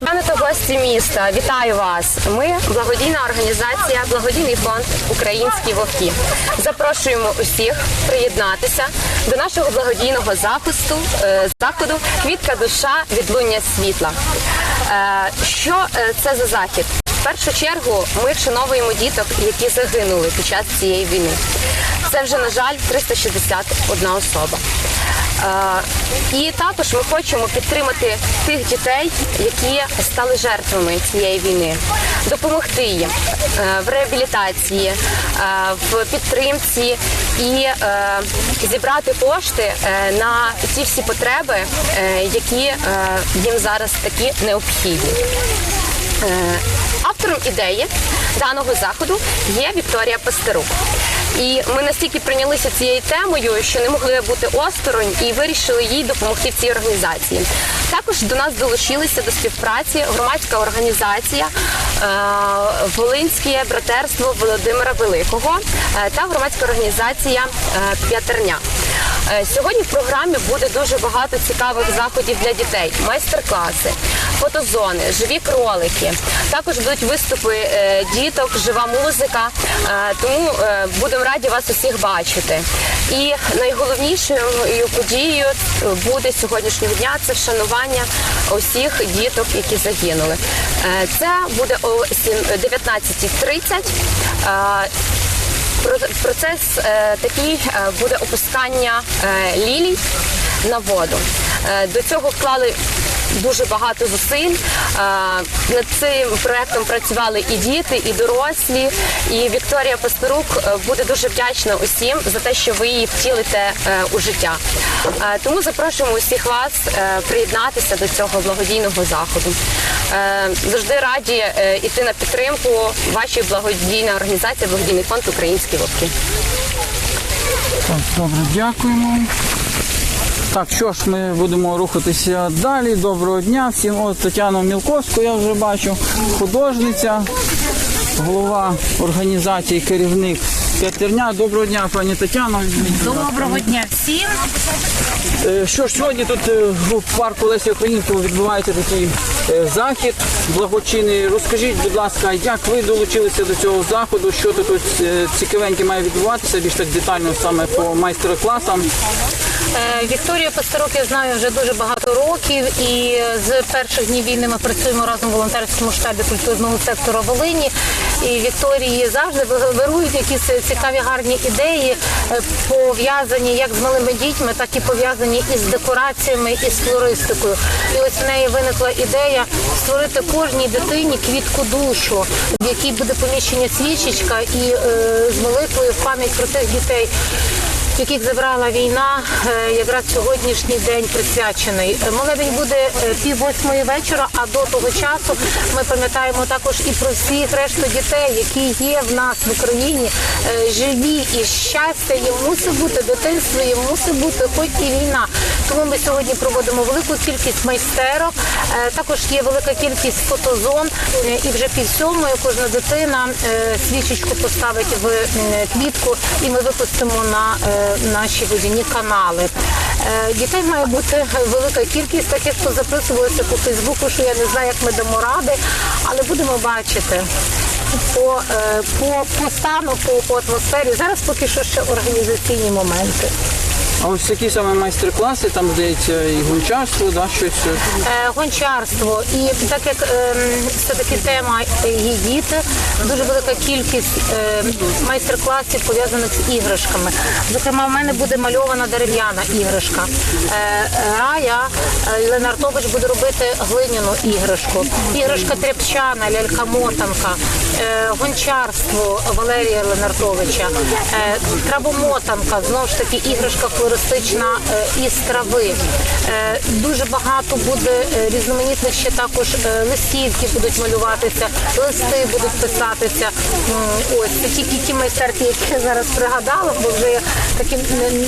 Пане та гості міста, вітаю вас. Ми благодійна організація, благодійний фонд Українські вовки. Запрошуємо усіх приєднатися до нашого благодійного захисту е, заходу Квітка душа відлуння світла. Е, Що е, це за захід? В першу чергу ми вшановуємо діток, які загинули під час цієї війни. Це вже на жаль 361 особа. Е, І також ми хочемо підтримати тих дітей, які стали жертвами цієї війни, допомогти їм е, в реабілітації, е, в підтримці і зібрати кошти на ті всі потреби, які їм зараз такі необхідні. Автором ідеї даного заходу є Вікторія Пастерук. І ми настільки прийнялися цією темою, що не могли бути осторонь і вирішили їй допомогти в цій організації. Також до нас долучилися до співпраці громадська організація е, Волинське братерство Володимира Великого е, та громадська організація е, П'ятерня. Е, Сьогодні в програмі буде дуже багато цікавих заходів для дітей, майстер-класи, фотозони, живі кролики. Також будуть виступи е, діток, жива музика. Е, Тому будемо раді вас усіх бачити. І найголовнішою подією буде сьогоднішнього дня це вшанування усіх діток, які загинули. Це буде о 19.30. Про- Процес е, такий е, буде опускання е, лілій на воду. До цього вклали дуже багато зусиль. Е, над цим проектом працювали і діти, і дорослі. І Вікторія Пастерук е, буде дуже вдячна усім за те, що ви її втілите е, у життя. Тому запрошуємо усіх вас приєднатися до цього благодійного заходу. Завжди раді іти на підтримку вашої благодійної організації, благодійний фонд Українські вовки. Так, добре, дякуємо. Так, що ж, ми будемо рухатися далі. Доброго дня всім. От Тетяну Мілковську я вже бачу, художниця, голова організації, керівник П'ятерня. Доброго дня, пані Тетяно. Доброго дня всім. Е, Що ж, сьогодні тут е, в парку Лесі Українського відбувається такий е, захід благочинний. Розкажіть, будь ласка, як ви долучилися до цього заходу? Що тут цікавеньке має відбуватися? Більш так детально саме по майстер-класам. Е, Вікторія Пастерок я знаю вже дуже багато років, і з перших днів війни ми працюємо разом в волонтерському штабі культурного сектору Волині. І Вікторії завжди вирують якісь цікаві гарні ідеї, е, пов'язані як з малими дітьми, так і пов'язані із декораціями і з флористикою. І ось в неї виникла ідея створити кожній дитині квітку душу, в якій буде поміщення свічечка і е, з молитвою в пам'ять про тих дітей яких забрала війна, е, якраз сьогоднішній день присвячений. Молебень буде е, пів восьмої вечора, а до того часу ми пам'ятаємо також і про всіх решту дітей, які є в нас в Україні, е, живі і щастя їм мусить бути, дитинство їм мусить бути, хоч і війна. Тому ми сьогодні проводимо велику кількість майстерок. Також є велика кількість фотозон, і вже пів сьомої кожна дитина свічечку поставить в квітку, і ми випустимо на наші водяні канали. Е, Дітей має бути велика кількість, так як записувалося по Фейсбуку, що я не знаю, як ми дамо ради, але будемо бачити. По, е, по, по стану, по, по атмосфері. Зараз поки що ще організаційні моменти. А ось які саме майстер-класи, там здається, і гончарство, да, щось. е, Е, гончарство. І так як ем, все-таки тема є діти, дуже велика кількість е, майстер-класів пов'язаних з іграшками. Зокрема, в мене буде мальована дерев'яна іграшка. Е, Рая е, Ленартович буде робити глиняну іграшку. Іграшка тряпчана, лялька-мотанка, е, гончарство Валерія Ленартовича, е, травомотанка, знову ж таки іграшка флористична е, із трави. Е, Дуже багато буде е, різноманітних ще також листівки будуть малюватися, листи будуть писатися. М, Ось це тільки ті майстерки, які я зараз пригадала, бо вже я таки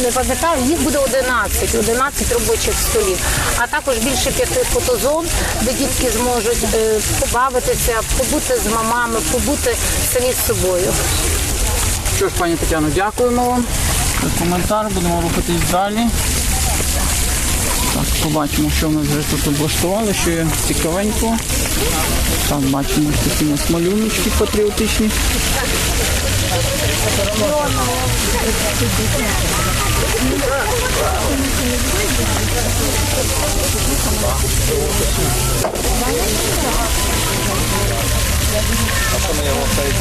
не, пам'ятаю. Їх буде 11, 11 робочих столів, а також більше п'яти фотозон, де дітки зможуть побавитися, побути з мамами, побути самі з собою. Що ж, пані Тетяно, дякуємо вам за коментар. Будемо рухатись далі. Так, побачимо, що в нас вже тут облаштували, що є цікавенького. Так, бачимо ось такі у нас малюночки патріотичні. А что мне его ставите?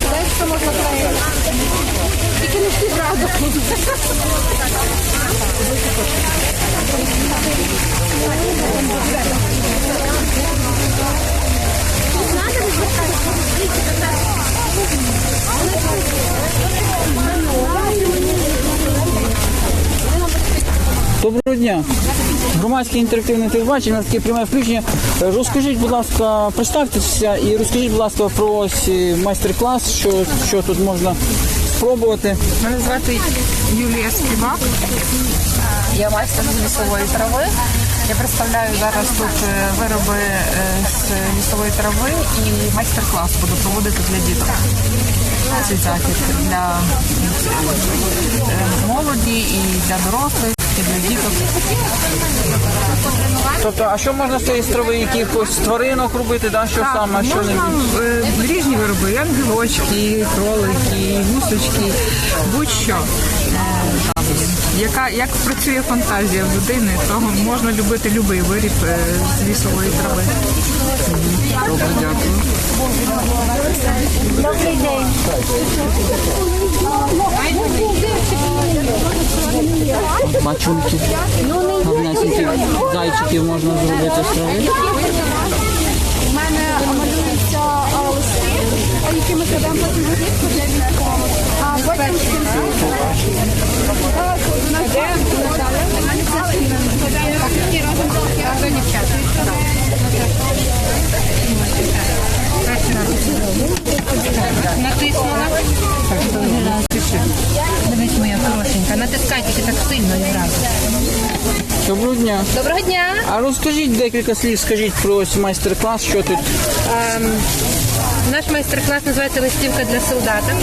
Дальше можно проверить. Тільки не всі зразу. Тут надо розвертатися. Доброго дня. Громадське інтерактивне телебачення, на таке пряме включення. Е, Розкажіть, будь ласка, представтеся і розкажіть, будь ласка, про ось е, майстер-клас, що, що тут можна спробувати. Мене звати Юлія Співак. Я майстер з лісової трави. Я представляю зараз тут е, вироби з лісової трави і майстер-клас буду проводити для діток. Цей захід для е, молоді і для дорослих, і для діток. Тобто, а що можна з цієї страви якихось тваринок робити, да? що саме, що можна е, різні вироби, ангелочки, кролики, гусочки, будь-що. Е, Яка, як працює фантазія в людини, то можна любити будь-який виріб е, з лісової трави. Добре, дякую. Бачунки, гарнесенькі зайчиків можна зробити з трави. У мене малюються листи, які ми кладемо потім для військових. А потім Натиснула. Дивись, моя хорошенька. Натискай тільки так сильно і. Доброго дня. Доброго дня. А розкажіть декілька слів, скажіть про ось майстер-клас, що тут. Ем, Наш майстер-клас називається Листівка для солдата.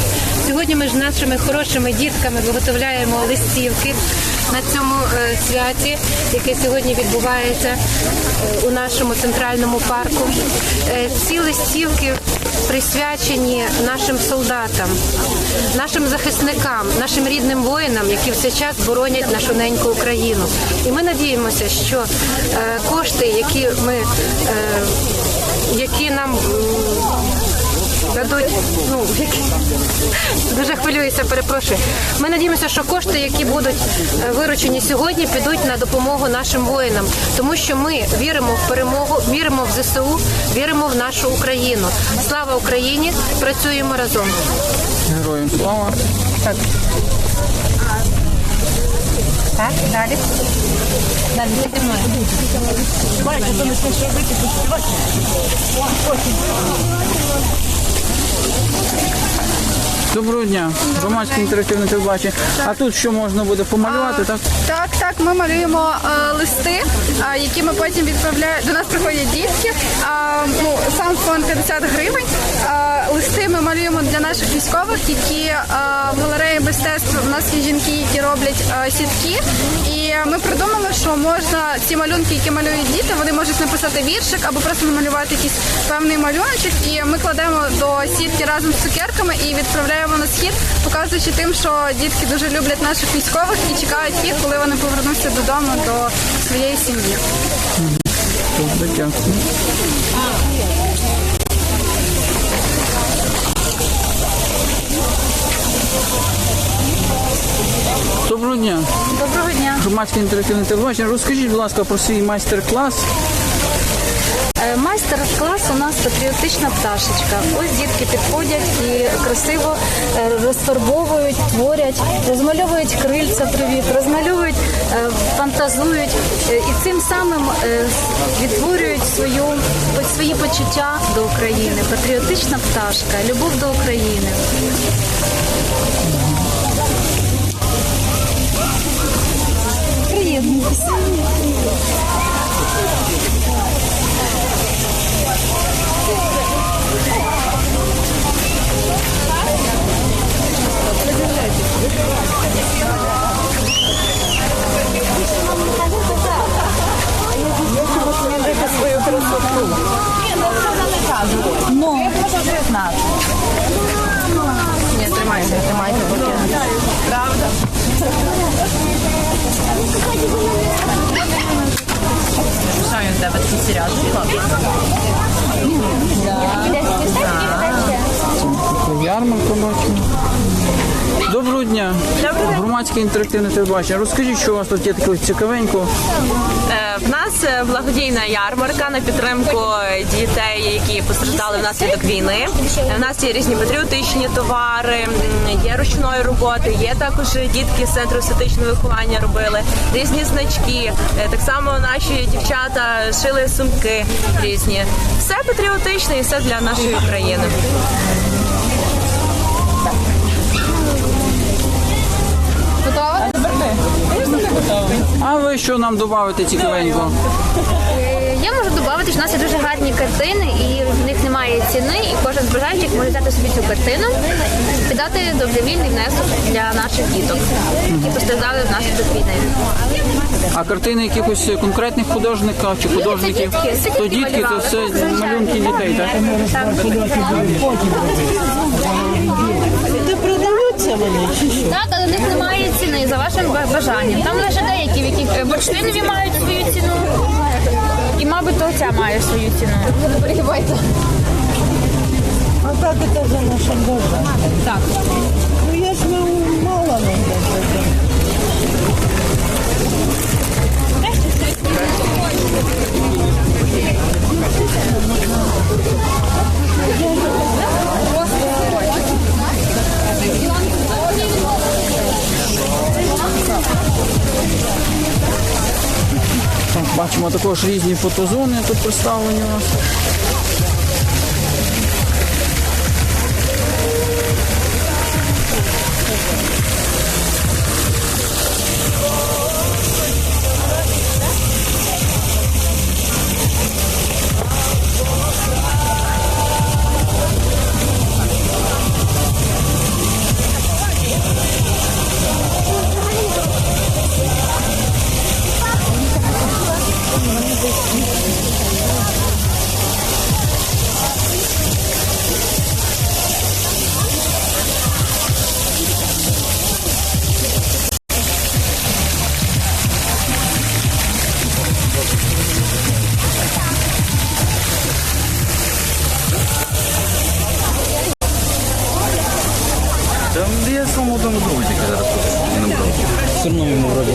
Сьогодні ми з нашими хорошими дітками виготовляємо листівки на цьому е, святі, яке сьогодні відбувається е, у нашому центральному парку. Е, ці листівки присвячені нашим солдатам, нашим захисникам, нашим рідним воїнам, які в цей час боронять нашу неньку Україну. І ми надіємося, що кошти, які ми які нам дадуть, ну які дуже хвилююся, перепрошую. Ми надіємося, що кошти, які будуть е, виручені сьогодні, підуть на допомогу нашим воїнам, тому що ми віримо в перемогу, віримо в ЗСУ, віримо в нашу Україну. Слава Україні! Працюємо разом. Героям слава. Так. Так, далі. Далі зі мною. Доброго дня. Громадське інтерактивне телебачення. А тут що можна буде помалювати, так? Так, так, ми малюємо е, листи, е, які ми потім відправляємо. До нас приходять дітки. А, ну, сам фонд 50 гривень. Листи ми малюємо для наших військових, які в галереї мистецтв у нас є жінки, які роблять сітки. І ми придумали, що можна ці малюнки, які малюють діти, вони можуть написати віршик або просто намалювати якийсь певний малюночок. І ми кладемо до сітки разом з цукерками і відправляємо на схід, показуючи тим, що дітки дуже люблять наших військових і чекають їх, коли вони повернуться додому до своєї сім'ї. Дякую. Доброго дня. Доброго дня. Громадське інтерактивне телебачення. Розкажіть, будь ласка, про свій майстер-клас. Е, Майстер-клас у нас патріотична пташечка. Ось дітки підходять і красиво е, розфарбовують, творять, розмальовують крильця привіт, розмальовують, фразують е, і цим самим е, відтворюють свою свої почуття до України. Патріотична пташка, любов до України. Приєднуйтесь. Ні, ну це вона. Ну. Я хочу признати. Ні, тримайте, тримайте. Правда? Він в тебе тут? Ярмарку бачимо. Доброго дня. Громадське інтерактивне телебачення. Розкажіть, що у вас тут є такого цікавенького. Е, В нас е, благодійна ярмарка на підтримку дітей, які постраждали внаслідок війни. Е, У нас є різні патріотичні товари, є ручної роботи, є також дітки з центру естетичного виховання робили різні значки. Е, Так само наші дівчата шили сумки різні. Все патріотичне і все для нашої країни. А ви що нам додаєте цікавенького? Я можу додати, що в нас є дуже гарні картини, і в них немає ціни, і кожен з бажаючих може взяти собі цю картину і дати добровільний внесок для наших діток, які постраждали внаслідок війни. А картини якихось конкретних художників чи художників? дітки, це То дітки дітки, то малювали. все малюнки дітей, так? Так, але в них немає ціни за вашим бажанням. Там лише деякі, в яких е, мають свою ціну. І, мабуть, то ця має свою ціну. Не перегибайте. А так это за наша бажання? Так. Ну я ж ну, мало надо. Так, також різні фотозони тут представлені у нас. Там я другу тільки зараз тут. Все одно йому вроді.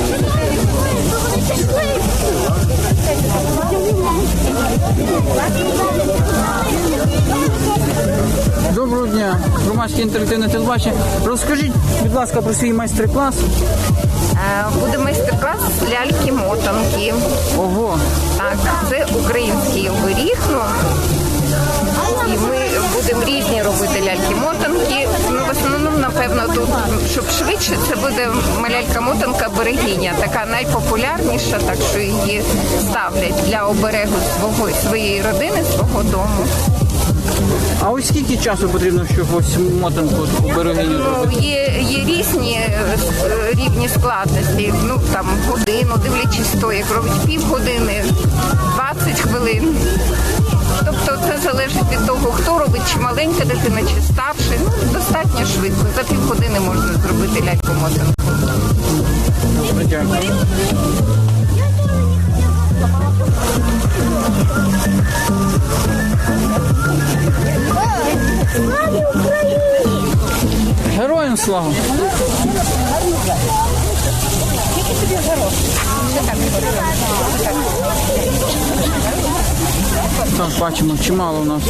Доброго дня, громадське інтерактивне телебачення. Розкажіть, будь ласка, про свій майстер-клас. Е, Буде майстер-клас ляльки-мотанки. Ого, Так, це український оберіг. Ну, і ми будемо різні робити ляльки-мотанки. Ну, в основному, напевно, тут, щоб швидше, це буде малялька-мотанка берегиня, така найпопулярніша, так що її ставлять для оберегу свого своєї родини, свого дому. а ось скільки часу потрібно, щоб ось мотанку берегиню Ну, є, є різні е, рівні складності. Ну там годину, дивлячись то, як робить півгодини, 20 хвилин. Тобто це залежить від того, хто робить, чи маленька дитина, чи старший. Ну, достатньо швидко. За півгодини можна зробити ляльку мотанку. Героям слава! Так, бачимо, чимало у нас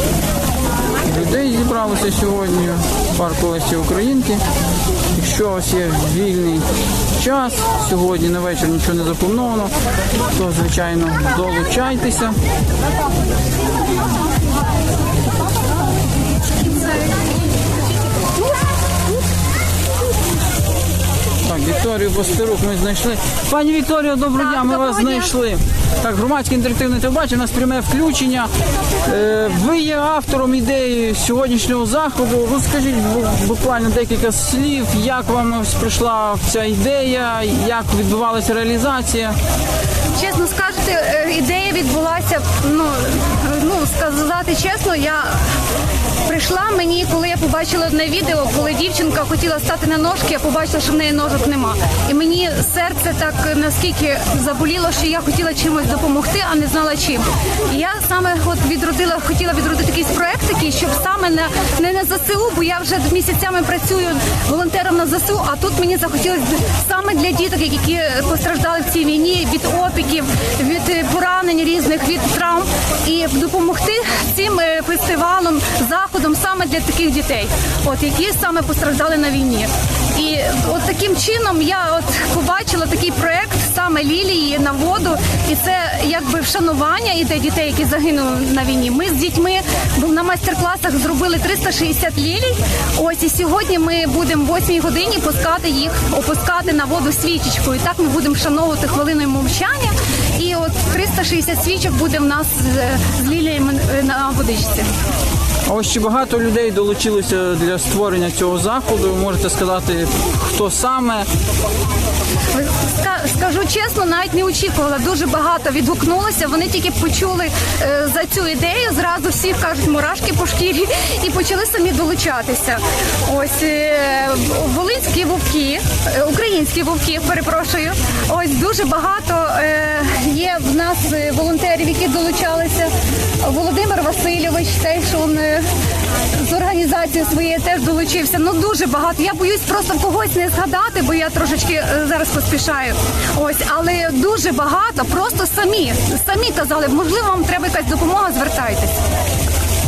людей зібралося сьогодні в парку Лесі Українки. Якщо у вас є вільний час, сьогодні на вечір нічого не заплановано, то звичайно долучайтеся. Вікторію Бостерук ми знайшли. Пані Вікторія, доброго дня, ми вас знайшли. Так, громадське інтерактивне телебачення, у нас пряме включення. Е, ви є автором ідеї сьогоднішнього заходу. Розкажіть буквально декілька слів, як вам ось прийшла ця ідея, як відбувалася реалізація. Чесно скажете, е, ідея відбулася, ну, ну сказати чесно, я прийшла мені, коли я побачила одне відео, коли дівчинка хотіла стати на ножки, я побачила, що в неї ножок нема. І мені серце так наскільки заболіло, що я хотіла чимось допомогти, а не знала чим. І я саме от відродила, хотіла відродити якийсь проект такий, щоб саме на не на ЗСУ, бо я вже місяцями працюю волонтером на ЗСУ, а тут мені захотілося саме для діток, які постраждали в цій війні від опіків, від е, поранень різних, від травм, і допомогти цим е, фестивалом, заходом саме для таких дітей, от які саме постраждали на війні. І от таким чином я от побачила такий проект саме лілії на воду, і це якби вшанування і для дітей, які загинули на війні. Ми з дітьми на майстер-класах зробили 360 лілій. Ось і сьогодні ми будемо в 8 годині пускати їх, опускати на воду свічечкою. Так ми будемо вшановувати хвилиною мовчання. І от 360 свічок буде в нас з, з ліліями е, на водичці. Ось чи багато людей долучилося для створення цього заходу? Ви можете сказати, хто саме? Ска- Скажу чесно, навіть не очікувала. Дуже багато відгукнулося. Вони тільки почули е, за цю ідею. Зразу всі кажуть мурашки по шкірі і почали самі долучатися. Ось е, волинські вовки, е, українські вовки, перепрошую. Ось дуже багато є в нас волонтерів, які долучалися. Володимир Васильович, теж він з організації своєї теж долучився. Ну дуже багато. Я боюсь просто когось не згадати, бо я трошечки е, зараз поспішаю. Ось, але дуже багато, просто самі самі казали, можливо, вам треба якась допомога, звертайтесь.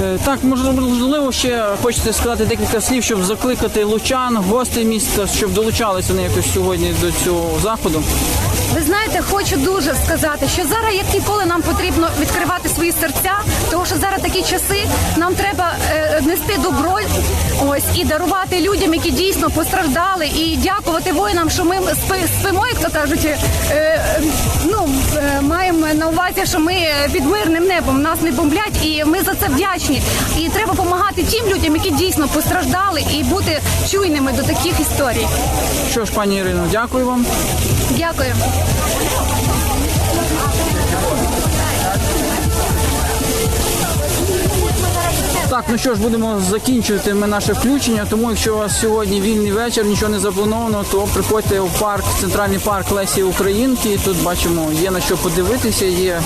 Е, Так, можливо, ще хочете сказати декілька слів, щоб закликати лучан, гостей міста, щоб долучалися вони якось сьогодні до цього заходу. Ви знаєте, хочу дуже сказати, що зараз як ніколи нам потрібно відкривати свої серця, тому що зараз такі часи нам треба е, нести добро, ось і дарувати людям, які дійсно постраждали, і дякувати воїнам, що ми спи- спимо, як то кажуть, е, ну е, маємо на увазі, що ми під мирним небом нас не бомблять, і ми за це вдячні. І треба допомагати тим людям, які дійсно постраждали, і бути чуйними до таких історій. Що ж, пані Ірино, дякую вам. Дякую. Ну що ж, будемо закінчувати ми наше включення. Тому якщо у вас сьогодні вільний вечір, нічого не заплановано, то приходьте в парк, центральний парк Лесі Українки. Тут бачимо, є на що подивитися, є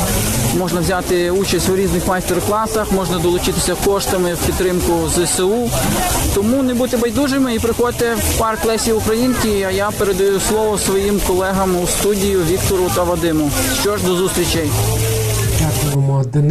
можна взяти участь у різних майстер-класах, можна долучитися коштами в підтримку ЗСУ. Тому не будьте байдужими і приходьте в парк Лесі Українки. А я передаю слово своїм колегам у студію Віктору та Вадиму. Що ж, до зустрічей. Дякуємо, Денис.